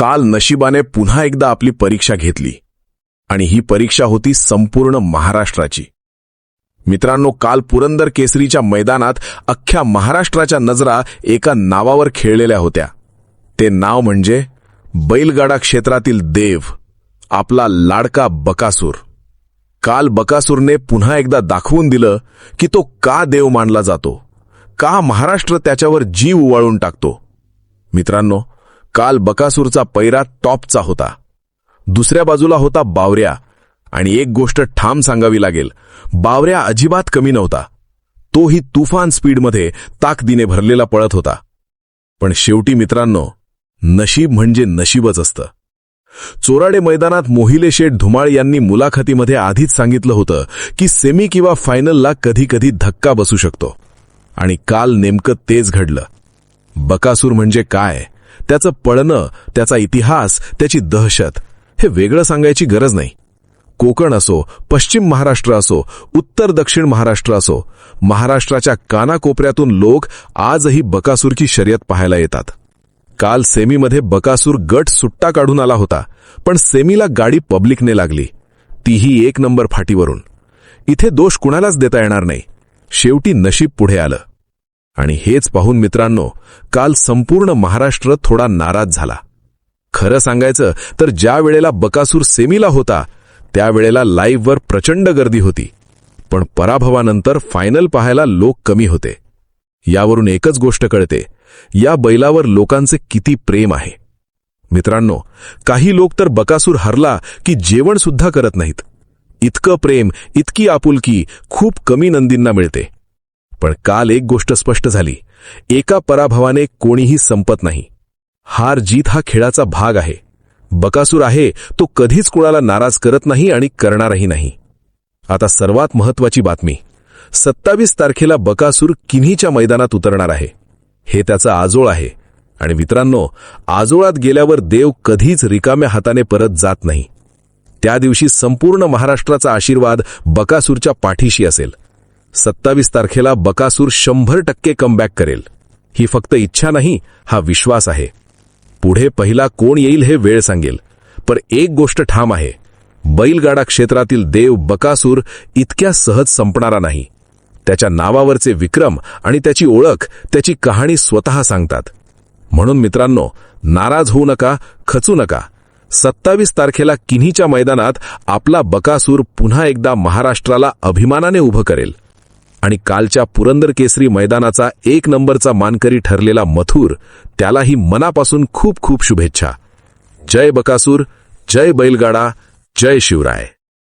काल नशिबाने पुन्हा एकदा आपली परीक्षा घेतली. आणि ही परीक्षा होती संपूर्ण महाराष्ट्राची. मित्रांनो काल पुरंदर केसरीच्या मैदानात अख्ख्या महाराष्ट्राच्या नजरा एका नावावर खेळलेल्या होत्या. ते नाव म्हणजे बैलगाडा क्षेत्रातील देव आपला लाडका बकासूर. काल बकासूरने पुन्हा एकदा दाखवून दिलं की तो का देव मानला जातो का महाराष्ट्र त्याच्यावर जीव उवाळून टाकतो. मित्रांनो काल बकासूरचा पैरा टॉपचा होता. दुसऱ्या बाजूला होता बावऱ्या. आणि एक गोष्ट ठाम सांगावी लागेल. बावऱ्या अजिबात कमी नव्हता. तोही तुफान स्पीडमध्ये ताकदीने भरलेला पळत होता. पण शेवटी मित्रांनो नशीब म्हणजे नशीबच असतं. चोराडे मैदानात मोहिले शेठ धुमाळ यांनी मुलाखतीमध्ये आधीच सांगितलं होतं की सेमी किंवा फायनलला कधी कधी धक्का बसू शकतो. आणि काल नेमकं तेच घडलं. बकासूर म्हणजे काय? त्याचं पळणं त्याचा इतिहास त्याची दहशत हे वेगळं सांगायची गरज नाही. कोकण असो पश्चिम महाराष्ट्र असो उत्तर दक्षिण महाराष्ट्र असो महाराष्ट्राच्या कानाकोपऱ्यातून लोक आजही बकासूरची शर्यत पाहायला येतात. काल सेमीमध्ये बकासूर गट सुट्टा काढून आला होता पण सेमीला गाडी पब्लिकने लागली. तीही एक नंबर फाटीवरून. इथे दोष कुणालाच देता येणार नाही. शेवटी नशीब पुढे आलं. आणि हेच पाहून मित्रांनो काल संपूर्ण महाराष्ट्र थोडा नाराज झाला. खरं सांगायचं तर ज्या वेळेला बकासूर सेमीला होता त्यावेळेला लाईव्हवर प्रचंड गर्दी होती. पण पराभवानंतर फायनल पाहायला लोक कमी होते. यावरून एकच गोष्ट कळते या बैलावर लोकांचे किती प्रेम आहे. मित्रांनो काही लोक तर बकासूर हरला की जेवण सुद्धा करत नाहीत. इतकं प्रेम इतकी आपुलकी खूप कमी नंदींना मिळते. पण काल एक गोष्ट स्पष्ट झाली. एका पराभवाने कोणीही संपत नाही. हार जीत हा खेळाचा भाग आहे. बकासूर आहे तो कधीच कुणाला नाराज करत नाही आणि करणारही नाही. आता सर्वात महत्वाची बातमी. सत्तावीस तारखेला बकासूर किन्हीच्या मैदानात उतरणार आहे. हे त्याचं आजोळ आहे. आणि मित्रांनो आजोळात गेल्यावर देव कधीच रिकाम्या हाताने परत जात नाही. त्या दिवशी संपूर्ण महाराष्ट्राचा आशीर्वाद बकासूरच्या पाठीशी असेल. सत्तावीस तारखेला बकासूर शंभर टक्के कमबॅक करेल. ही फक्त इच्छा नाही हा विश्वास आहे. पुढे पहिला कोण येईल हे वेळ सांगेल. पण एक गोष्ट ठाम आहे. बैलगाडा क्षेत्रातील देव बकासूर इतक्या सहज संपणारा नाही. त्याच्या नावावरचे विक्रम आणि त्याची ओळख त्याची कहाणी स्वतः सांगतात. म्हणून मित्रांनो नाराज होऊ नका खचू नका. सत्तावीस तारखेला किन्हीच्या मैदानात आपला बकासूर पुन्हा एकदा महाराष्ट्राला अभिमानाने उभं करेल. आणि कालच्या पुरंदर केसरी मैदानाचा एक नंबरचा मानकरी ठरलेला मथुर त्यालाही मनापासून खूप खूप शुभेच्छा. जय बकासूर जय बैलगाडा जय शिवराय.